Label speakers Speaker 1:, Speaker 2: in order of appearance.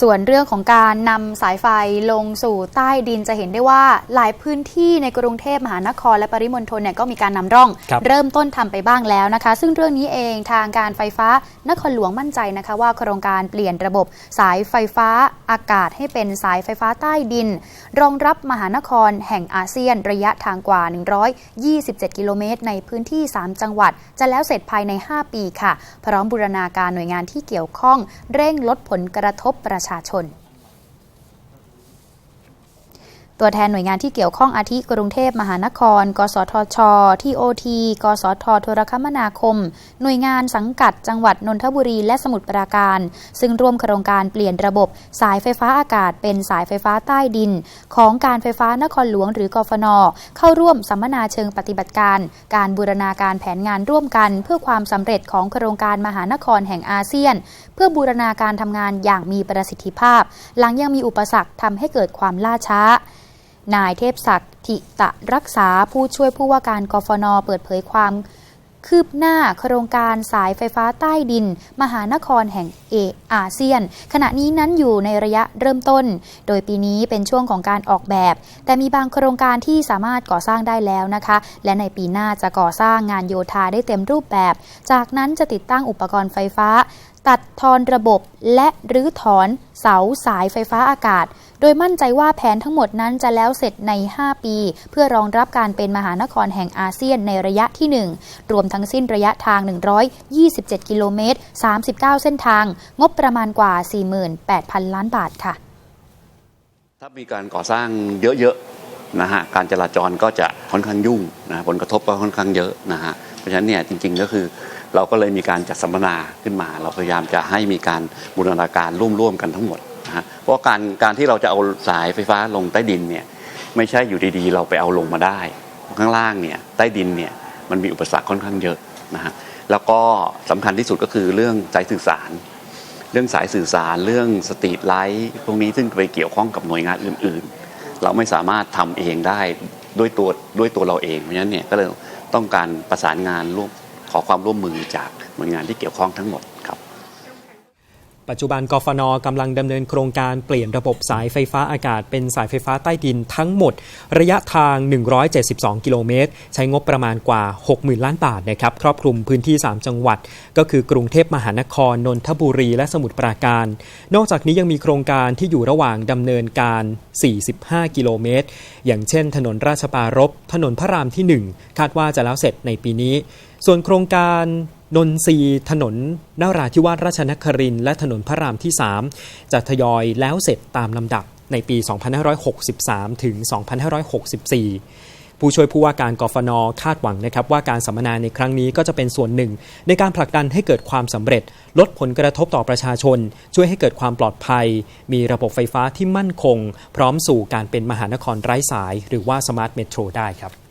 Speaker 1: ส่วนเรื่องของการนำสายไฟลงสู่ใต้ดินจะเห็นได้ว่าหลายพื้นที่ในกรุงเทพมหานครและปริมณฑลเนี่ยก็มีการนำร่อง
Speaker 2: ครับ
Speaker 1: เริ่มต้นทำไปบ้างแล้วนะคะ ซึ่งเรื่องนี้เองทางการไฟฟ้านครหลวงมั่นใจนะคะว่าโครงการเปลี่ยนระบบสายไฟฟ้าอากาศให้เป็นสายไฟฟ้าใต้ดิน รองรับมหานครแห่งอาเซียนระยะทางกว่า 127 กิโลเมตร ในพื้นที่ 3 จังหวัด จะแล้วเสร็จภายใน 5 ปีค่ะ พร้อมบูรณาการหน่วยงานที่เกี่ยวข้อง เร่งลดผลกระทบประชาชน ตัวแทนหน่วยงานที่เกี่ยวข้องอาทิกรุงเทพมหานคร กสทช ทีโอทีกสทโทรคมนาคม หน่วยงานสังกัดจังหวัดนนทบุรีและสมุทรปราการ ซึ่งร่วมโครงการเปลี่ยนระบบสายไฟฟ้าอากาศเป็นสายไฟฟ้าใต้ดิน ของการไฟฟ้านครหลวงหรือกฟน เข้าร่วมสัมมนาเชิงปฏิบัติการ การบูรณาการแผนงานร่วมกัน เพื่อความสำเร็จของโครงการมหานครแห่งอาเซียน เพื่อบูรณาการทำงานอย่างมีประสิทธิภาพ หลังยังมีอุปสรรคทำให้เกิดความล่าช้า นายเทพศักดิ์ทิตะรักษาผู้ช่วยผู้ว่าการกฟนเปิดเผยความคืบหน้าโครงการสายไฟฟ้าใต้ดิน มหานครแห่งเออาเซียน ขณะนี้นั้นอยู่ในระยะเริ่มต้น โดยปีนี้เป็นช่วงของการออกแบบ แต่มีบางโครงการที่สามารถก่อสร้างได้แล้วนะคะ และในปีหน้าจะก่อสร้างงานโยธาได้เต็มรูปแบบ จากนั้นจะติดตั้งอุปกรณ์ไฟฟ้า ตัดทอนระบบและรื้อถอนเสาสายไฟฟ้าอากาศโดยมั่นใจว่าแผนทั้งหมดนั้นจะแล้วเสร็จใน 5 ปี เพื่อรองรับการเป็นมหานครแห่งอาเซียนในระยะที่ 1 รวมทั้งสิ้นระยะทาง 127 กิโลเมตร 39 เส้นทาง งบประมาณกว่า 48,000 ล้านบาทค่ะ
Speaker 3: ถ้ามีการก่อสร้างเยอะๆนะฮะการจราจรก็จะค่อนข้างยุ่งนะผลกระทบก็ค่อนข้างเยอะนะฮะเพราะฉะนั้นเนี่ยจริง ๆ ก็คือเราก็เลยมีการจัดสัมมนาขึ้นมา เราพยายามจะให้มีการบูรณาการร่วมๆกันทั้งหมด ฮะเพราะการการที่เราจะเอาสายไฟฟ้าลงใต้ดินเนี่ยไม่ใช่อยู่ดีๆ เราไปเอาลงมาได้ ข้างล่างเนี่ยใต้ดินเนี่ยมันมีอุปสรรคค่อนข้างเยอะนะฮะแล้วก็สำคัญที่สุดก็คือเรื่องสายสื่อสาร เรื่องสายสื่อสารเรื่องสตรีทไลท์พวกนี้ซึ่งไปเกี่ยวข้องกับหน่วยงานอื่น ๆ เราไม่สามารถทำเองได้ด้วยตัวด้วยตัวเราเองเพราะฉะนั้นเนี่ยก็เลยต้องการประสานงานร่วมขอความร่วมมือจากหน่วยงานที่เกี่ยวข้องทั้งหมดครับ
Speaker 2: ปัจจุบันกฟนกำลังดำเนินโครงการเปลี่ยนระบบสายไฟฟ้าอากาศ เป็นสายไฟฟ้าใต้ดินทั้งหมด ระยะทาง 172 กิโลเมตร ใช้งบประมาณกว่า 60,000 ล้านบาทนะครับครอบคลุมพื้นที่ 3 จังหวัด ก็คือกรุงเทพมหานคร นนทบุรี และสมุทรปราการ นอกจากนี้ยังมีโครงการที่อยู่ระหว่างดำเนินการ 45 กิโลเมตร อย่างเช่น ถนนราชปารภถนนพระรามที่ 1 คาดว่าจะแล้วเสร็จในปีนี้ ส่วนโครงการ นนทรีถนนนาราธิวาสราชนครินและถนนพระรามที่ 3 จะทยอยแล้วเสร็จตามลำดับในปี 2563 ถึง 2564 ผู้ช่วยผู้ว่าการกฟนคาดหวังนะครับว่าการสัมมนาในครั้งนี้ก็จะเป็นส่วนหนึ่ง ในการผลักดันให้เกิดความสำเร็จ ลดผลกระทบต่อประชาชน ช่วยให้เกิดความปลอดภัย มีระบบไฟฟ้าที่มั่นคง พร้อมสู่การเป็นมหานครไร้สาย หรือว่าสมาร์ทเมโทรได้ครับ